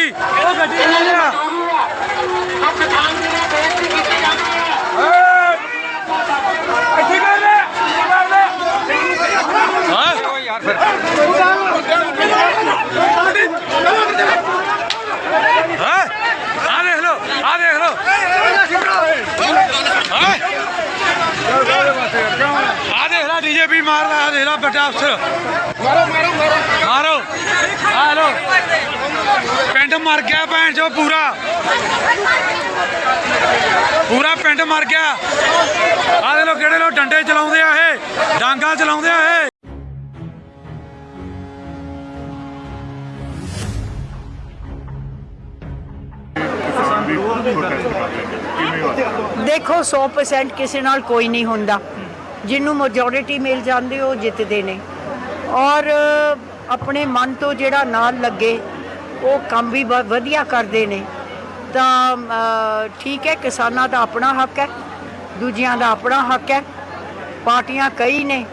ਗੱਡੀ ਉਹ ਗੱਡੀ ਲੈ ਲਿਆ ਇੱਥੇ ਕਰ ਲੈ ਹਾਂ ਯਾਰ ਫਿਰ ਹਾਂ ਆ ਦੇਖ ਲਓ ਆ ਦੇਖ ਲਓ ਹਾਂ ਆ ਡੀਜੇਪੀ ਮਾਰਦਾ ਆ ਦੇਖ ਲੈ ਵੱਡਾ ਅਫਸਰ। ਮਾਰੋ ਮਾਰੋ ਮਾਰੋ। ਮਾਰੋ। ਆ ਲੋ ਪਿੰਡ ਮਰ ਗਿਆ ਭੈਣ ਚੋ ਪੂਰਾ। ਪੂਰਾ ਪਿੰਡ ਮਰ ਗਿਆ। ਆ ਦੇ ਲੋ ਕਿਹੜੇ ਲੋ ਡੰਡੇ ਚਲਾਉਂਦੇ ਆ ਇਹ ਡਾਂਗਾ ਚਲਾਉਂਦੇ ਆ ਇਹ। ਦੇਖੋ 100% ਕਿਸੇ ਨਾਲ ਕੋਈ ਨਹੀਂ ਹੁੰਦਾ। ਜਿਹਨੂੰ ਮੈਜੋਰਿਟੀ ਮਿਲ ਜਾਂਦੀ ਉਹ ਜਿੱਤਦੇ ਨੇ। ਔਰ ਆਪਣੇ ਮਨ ਤੋਂ ਜਿਹੜਾ ਨਾਲ ਲੱਗੇ, ਉਹ ਕੰਮ ਵੀ ਬਹੁਤ ਵਧੀਆ ਕਰਦੇ ਨੇ। ਤਾਂ ਠੀਕ ਹੈ, ਕਿਸਾਨਾਂ ਦਾ ਆਪਣਾ ਹੱਕ ਹੈ, ਦੂਜਿਆਂ ਦਾ ਆਪਣਾ ਹੱਕ ਹੈ, ਪਾਰਟੀਆਂ ਕਈ ਨੇ।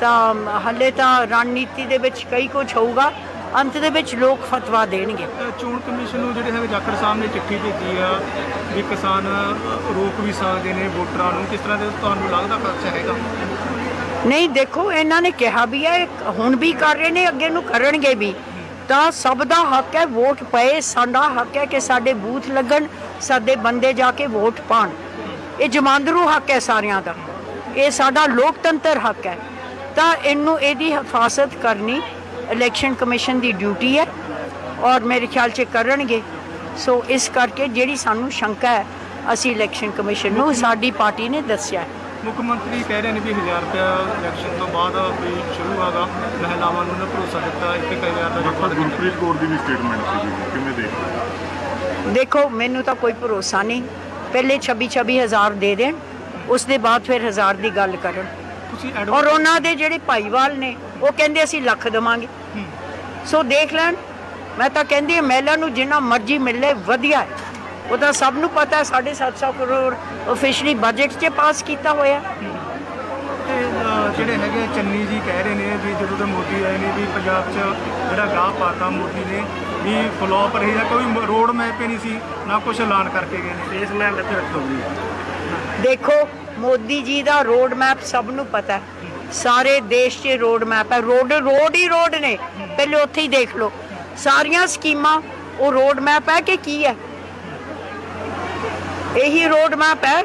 ਤਾਂ, ਹੱਲੇ ਤਾਂ ਰਣਨੀਤੀ ਦੇ ਵਿੱਚ ਕਈ ਕੁਝ ਹੋਊਗਾ। ਅੰਤ ਦੇ ਵਿੱਚ ਲੋਕ ਫਤਵਾ ਦੇਣਗੇ। ਚੋਣ ਕਮਿਸ਼ਨ ਨੂੰ ਜਿਹੜੇ ਹੈਗੇ ਜਾਖੜ ਸਾਹਿਬ ਨੇ ਚਿੱਠੀ ਭੇਜੀ ਆ ਵੀ ਕਿਸਾਨ ਰੋਕ ਵੀ ਸਕਦੇ ਨੇ ਵੋਟਰਾਂ ਨੂੰ। ਕਿਸ ਤਰ੍ਹਾਂ ਦੇ ਤੁਹਾਨੂੰ ਲੱਗਦਾ ਖਰਚਾ ਹੈਗਾ? ਨਹੀਂ ਦੇਖੋ ਇਹਨਾਂ ਨੇ ਕਿਹਾ ਵੀ ਹੈ ਹੁਣ ਵੀ ਕਰ ਰਹੇ ਨੇ ਅੱਗੇ ਨੂੰ ਕਰਨਗੇ ਵੀ। ਤਾਂ ਸਭ ਦਾ ਹੱਕ ਹੈ ਵੋਟ ਪਏ ਸਾਡਾ ਹੱਕ ਹੈ ਕਿ ਸਾਡੇ ਬੂਥ ਲੱਗਣ ਸਾਡੇ ਬੰਦੇ ਜਾ ਕੇ ਵੋਟ ਪਾਣ। ਇਹ ਜਮਾਂਦਰੂ ਹੱਕ ਹੈ ਸਾਰਿਆਂ ਦਾ। ਇਹ ਸਾਡਾ ਲੋਕਤੰਤਰ ਹੱਕ ਹੈ। ਤਾਂ ਇਹਨੂੰ ਇਹਦੀ ਹਿਫਾਜ਼ਤ ਕਰਨੀ ਇਲੈਕਸ਼ਨ ਕਮਿਸ਼ਨ ਦੀ ਡਿਊਟੀ ਹੈ ਔਰ ਮੇਰੇ ਖਿਆਲ 'ਚ ਕਰਨਗੇ। ਸੋ ਇਸ ਕਰਕੇ ਜਿਹੜੀ ਸਾਨੂੰ ਸ਼ੰਕਾ ਹੈ ਅਸੀਂ ਇਲੈਕਸ਼ਨ ਕਮਿਸ਼ਨ ਨੂੰ ਸਾਡੀ ਪਾਰਟੀ ਨੇ ਦੱਸਿਆ ਹੈ। ਮੁੱਖ ਮੰਤਰੀ ਕਹਿ ਰਹੇ ਨੇ ਵੀ 1000 ਰੁਪਇਆ ਇਲੈਕਸ਼ਨ ਤੋਂ ਬਾਅਦ ਵੀ ਸ਼ੁਰੂ ਹੋਗਾ। ਮਹਿਲਾਵਾਂ ਨੂੰ ਨਾ ਭਰੋਸਾ ਦਿੱਤਾ 1000 ਦਾ ਜਵਾਬ ਗੁਰਪ੍ਰੀਤ ਕੌਰ ਦੀ ਵੀ ਸਟੇਟਮੈਂਟ ਸੀ ਕਿਵੇਂ ਦੇਖਦੇ ਦੇਖੋ ਮੈਨੂੰ ਤਾਂ ਕੋਈ ਭਰੋਸਾ ਨਹੀਂ। ਪਹਿਲੇ 26 26 ਹਜ਼ਾਰ ਦੇ ਦੇਣ ਉਸ ਦੇ ਬਾਅਦ ਫਿਰ ਹਜ਼ਾਰ ਦੀ ਗੱਲ ਕਰਨ। ਤੁਸੀਂ ਔਰ ਉਹਨਾਂ ਦੇ ਜਿਹੜੇ ਭਾਈਵਾਲ ਨੇ ਉਹ ਕਹਿੰਦੇ ਅਸੀਂ ਲੱਖ ਦੇਵਾਂਗੇ। ਸੋ ਦੇਖ ਲੈਣ ਮੈਂ ਤਾਂ ਕਹਿੰਦੀ ਹਾਂ ਮਹਿਲਾ ਨੂੰ ਜਿੰਨਾ ਮਰਜ਼ੀ ਮਿਲੇ ਵਧੀਆ ਹੈ। ਉਹ ਤਾਂ ਸਭ ਨੂੰ ਪਤਾ ਹੈ 750 ਕਰੋੜ ਆਫੀਸ਼ੀਅਲੀ ਬਜਟ 'ਚ ਪਾਸ ਕੀਤਾ ਹੋਇਆ। ਜਿਹੜੇ ਹੈਗੇ ਚੰਨੀ ਜੀ ਕਹਿ ਰਹੇ ਨੇ ਵੀ ਜਦੋਂ ਦੇ ਮੋਦੀ ਆਏ ਨੇ ਵੀ ਪੰਜਾਬ 'ਚ ਜਿਹੜਾ ਗਾਹ ਪਾਤਾ ਮੋਦੀ ਨੇ ਵੀ ਫਲੋਪ ਰਹੀ ਹੈ ਕੋਈ ਰੋਡ ਮੈਪ ਹੀ ਨਹੀਂ ਸੀ ਨਾ ਕੁਝ ਐਲਾਨ ਕਰਕੇ ਗਏ ਨੇ। ਇਸ ਮੈਂ ਲੱਗ ਰੱਖੂਗੀ ਦੇਖੋ, ਮੋਦੀ ਜੀ ਦਾ ਰੋਡ ਮੈਪ ਸਭ ਨੂੰ ਪਤਾ ਸਾਰੇ ਦੇਸ਼ 'ਚ ਰੋਡ ਮੈਪ ਹੈ। ਰੋਡ ਰੋਡ ਹੀ ਰੋਡ ਨੇ। ਪਹਿਲੇ ਉੱਥੇ ਹੀ ਦੇਖ ਲਓ। ਸਾਰੀਆਂ ਸਕੀਮਾਂ, ਉਹ ਰੋਡ ਮੈਪ ਹੈ ਕਿ ਕੀ ਹੈ? ਇਹੀ ਰੋਡ ਮੈਪ ਹੈ।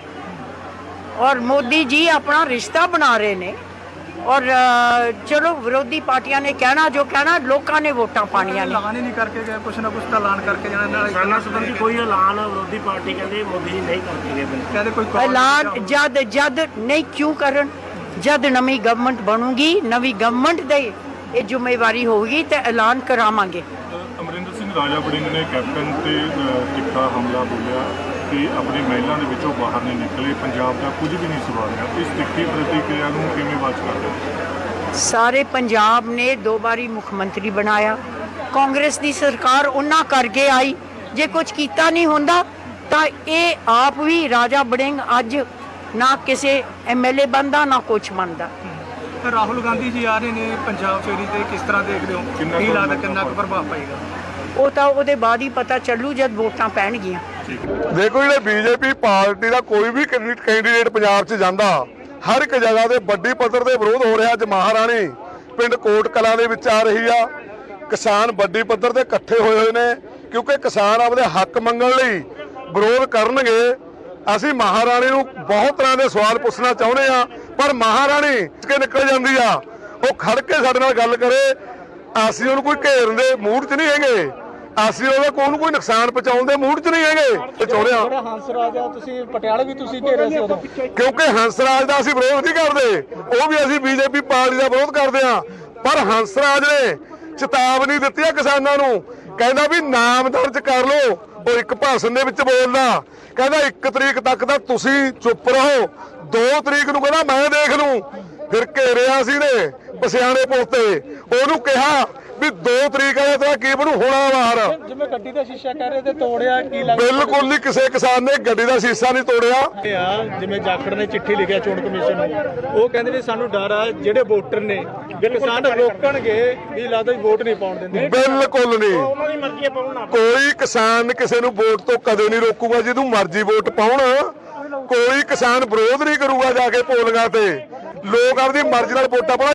ਔਰ ਮੋਦੀ ਜੀ ਆਪਣਾ ਰਿਸ਼ਤਾ ਬਣਾ ਰਹੇ ਨੇ। ਔਰ ਚਲੋ ਵਿਰੋਧੀ ਪਾਰਟੀਆਂ ਨੇ ਕਹਿਣਾ ਜੋ ਕਹਿਣਾ ਲੋਕਾਂ ਨੇ ਵੋਟਾਂ ਪਾਣੀਆਂ ਨੇ। ਐਲਾਨ ਹੀ ਨਹੀਂ ਕਰਕੇ ਗਏ ਕੁਛ ਨਾ ਕੁਛ ਤਾਂ ਐਲਾਨ ਕਰਕੇ ਜਾਣਾ ਨਾਲ ਕਿਸਾਨਾਂ ਸੰਬੰਧੀ ਕੋਈ ਐਲਾਨ ਵਿਰੋਧੀ ਪਾਰਟੀ ਕਹਿੰਦੇ ਮੋਦੀ ਜੀ ਨਹੀਂ ਕਰਕੇ ਗਏ ਕਹਿੰਦੇ ਕੋਈ ਐਲਾਨ ਜਦ ਜਦ ਨਹੀਂ ਕਿਉਂ ਕਰਨ ਜਦ ਨਵੀਂ ਗਵਰਨਮੈਂਟ ਬਣੂਗੀ ਨਵੀਂ ਗਵਰਨਮੈਂਟ ਦੇ ਇਹ ਜ਼ਿੰਮੇਵਾਰੀ ਹੋਊਗੀ ਤੇ ਐਲਾਨ ਕਰਾਵਾਂਗੇ। ਅਮਰਿੰਦਰ ਸਿੰਘ ਰਾਜਾ ਵੜਿੰਗ ਨੇ ਕੈਪਟਨ ਤੇ ਤਿੱਖਾ ਹਮਲਾ ਬੋਲਿਆ। ਕਿ ਆਪਣੀ ਮਹਿਲਾ ਦੇ ਵਿੱਚੋਂ ਬਾਹਰ ਨਹੀਂ ਨਿਕਲੇ ਪੰਜਾਬ ਦਾ ਕੁਝ ਵੀ ਨਹੀਂ ਸੁਧਾਰਿਆ ਇਸ ਤਿੱਖੀ ਪ੍ਰਤੀਕਿਰਿਆ ਨੂੰ ਕਿਵੇਂ ਵਾਚ ਕਰਦੇ? ਸਾਰੇ ਪੰਜਾਬ ਨੇ ਦੋ ਵਾਰੀ ਮੁੱਖ ਮੰਤਰੀ ਬਣਾਇਆ। ਕਾਂਗਰਸ ਦੀ ਸਰਕਾਰ ਉਹਨਾਂ ਕਰਕੇ ਆਈ। ਜੇ ਕੁਝ ਕੀਤਾ ਨਹੀਂ ਹੁੰਦਾ ਤਾਂ ਇਹ ਆਪ ਵੀ ਰਾਜਾ ਬੜਿੰਗ ਅੱਜ ਨਾ ਕਿਸੇ ਐਮਐਲਏ ਬੰਦਾ ਨਾ ਕੁਛ ਬਣਦਾ। ਤਾਂ ਰਾਹੁਲ ਗਾਂਧੀ ਜੀ ਆ ਰਹੇ ਨੇ ਪੰਜਾਬ ਫੇਰੀ ਤੇ ਕਿਸ ਤਰ੍ਹਾਂ ਦੇਖਦੇ ਹੋ? ਕਿੰਨਾ ਕੀ ਕੁ ਲੱਗਦਾ ਕਿੰਨਾ ਕੁ ਪ੍ਰਭਾਵ ਪਏਗਾ? ਉਹ ਤਾਂ ਉਹਦੇ ਬਾਅਦ ਹੀ ਪਤਾ ਚੱਲੂ ਜਦ ਵੋਟਾਂ ਪੈਣਗੀਆਂ। ਦੇਖੋ ਜਿਹੜੇ ਬੀਜੇਪੀ ਪਾਰਟੀ ਦਾ ਕੋਈ ਵੀ ਕੈਂਡੀ- ਕੈਂਡੀਡੇਟ ਪੰਜਾਬ 'ਚ ਜਾਂਦਾ, ਹਰ ਇੱਕ ਜਗ੍ਹਾ ਤੇ ਵੱਡੀ ਪੱਧਰ ਤੇ ਵਿਰੋਧ ਹੋ ਰਿਹਾ ਅੱਜ ਮਹਾਰਾਣੀ। ਪਿੰਡ ਕੋਟ ਕਲਾਂ ਦੇ ਵਿੱਚ ਆ ਰਹੀ ਆ। ਕਿਸਾਨ ਵੱਡੀ ਪੱਧਰ ਤੇ ਇਕੱਠੇ ਹੋਏ ਹੋਏ ਨੇ, ਕਿਉਂਕਿ ਕਿਸਾਨ ਆਪਦੇ ਹੱਕ ਮੰਗਣ ਲਈ ਵਿਰੋਧ ਕਰਨਗੇ। ਅਸੀਂ ਮਹਾਰਾਣੀ ਨੂੰ ਬਹੁਤ ਤਰ੍ਹਾਂ ਦੇ ਸਵਾਲ ਪੁੱਛਣਾ ਚਾਹੁੰਦੇ ਆ ਪਰ ਮਹਾਰਾਣੀ ਕੇ ਨਿਕਲ ਜਾਂਦੀ ਆ। ਉਹ ਖੜ ਕੇ ਸਾਡੇ ਨਾਲ ਗੱਲ ਕਰੇ। ਅਸੀਂ ਉਹਨੂੰ ਕੋਈ ਘੇਰਨ ਦੇ ਮੂਡ 'ਚ ਨਹੀਂ ਹੈਗੇ। ਅਸੀਂ ਉਹਦਾ ਕੋਈ ਨੂੰ ਕੋਈ ਨੁਕਸਾਨ ਪਹੁੰਚਾਉਣ ਦੇ ਮੂਡ 'ਚ ਨਹੀਂ ਹੈਗੇ ਤੇ ਚਾਹੁੰਦੇ ਆ ਹੰਸ ਰਾਜਾ ਤੁਸੀਂ ਪਟਿਆਲੇ ਵੀ ਤੁਸੀਂ ਘੇਰੇ ਸੀ ਉਦੋਂ। ਕਿਉਂਕਿ ਹੰਸਰਾਜ ਦਾ ਅਸੀਂ ਵਿਰੋਧ ਨਹੀਂ ਕਰਦੇ ਉਹ ਵੀ ਅਸੀਂ ਬੀਜੇਪੀ ਪਾਰਟੀ ਦਾ ਵਿਰੋਧ ਕਰਦੇ ਆ ਪਰ ਹੰਸਰਾਜ ਨੇ ਚੇਤਾਵਨੀ ਦਿੱਤੀ ਆ ਕਿਸਾਨਾਂ ਨੂੰ ਕਹਿੰਦਾ ਵੀ ਨਾਮ ਦਰਜ ਕਰ ਲਓ ਉਹ ਇੱਕ ਭਾਸ਼ਣ ਦੇ ਵਿੱਚ ਬੋਲਦਾ। ਕਹਿੰਦਾ 1 ਤਰੀਕ ਤੱਕ ਤਾਂ ਤੁਸੀਂ ਚੁੱਪ ਰਹੋ 2 ਤਰੀਕ ਨੂੰ ਕਹਿੰਦਾ ਮੈਂ ਦੇਖ ਲੂੰ। ਫਿਰ ਘੇਰਿਆ ਸੀ ਨੇ ਪਸਿਆਣੇ ਪੋਤੇ ਉਹਨੂੰ ਕਿਹਾ ਵੀ 2 ਤਰੀਕ ਆਇਆ ਤਾਂ ਕੀ ਬਣੂ ਹੋਣਾ ਬਾਹਰ ਜਿਵੇਂ ਗੱਡੀ ਦਾ ਸ਼ੀਸ਼ਾ ਕਹਿ ਰਹੇ ਤੇ ਤੋੜਿਆ ਕੀ ਬਿਲਕੁਲ ਨਹੀਂ ਕਿਸੇ ਕਿਸਾਨ ਨੇ ਗੱਡੀ ਦਾ ਸ਼ੀਸ਼ਾ ਨਹੀਂ ਤੋੜਿਆ। ਆ ਜਿਵੇਂ ਜਾਖੜ ਨੇ ਚਿੱਠੀ ਲਿਖਿਆ ਚੋਣ ਕਮਿਸ਼ਨ ਨੂੰ ਉਹ ਕਹਿੰਦੇ ਵੀ ਸਾਨੂੰ ਡਰ ਆ ਜਿਹੜੇ ਵੋਟਰ ਨੇ ਕਿਸਾਨ ਰੋਕਣਗੇ ਵੀ ਲੱਗਦਾ ਵੋਟ ਨਹੀਂ ਪਾਉਣ ਦਿੰਦੇ। ਬਿਲਕੁਲ ਨਹੀਂ। ਉਹਨਾਂ ਦੀ ਮਰਜ਼ੀ ਹੈ ਪਾਉਣਾ। ਕੋਈ ਕਿਸਾਨ ਕਿਸੇ ਨੂੰ ਵੋਟ ਤੋਂ ਕਦੇ ਨਹੀਂ ਰੋਕੂਗਾ ਜਿਹਨੂੰ ਮਰਜ਼ੀ ਵੋਟ ਪਾਉਣ। ਕੋਈ ਕਿਸਾਨ ਵਿਰੋਧ ਨਹੀਂ ਕਰੂਗਾ ਜਾ ਕੇ ਪੋਲਿੰਗਾਂ ਤੇ। ਲੋਕ ਆਪਦੀ ਮਰਜ਼ੀ ਨਾਲ ਵੋਟਾਂ ਪਾਉਣ।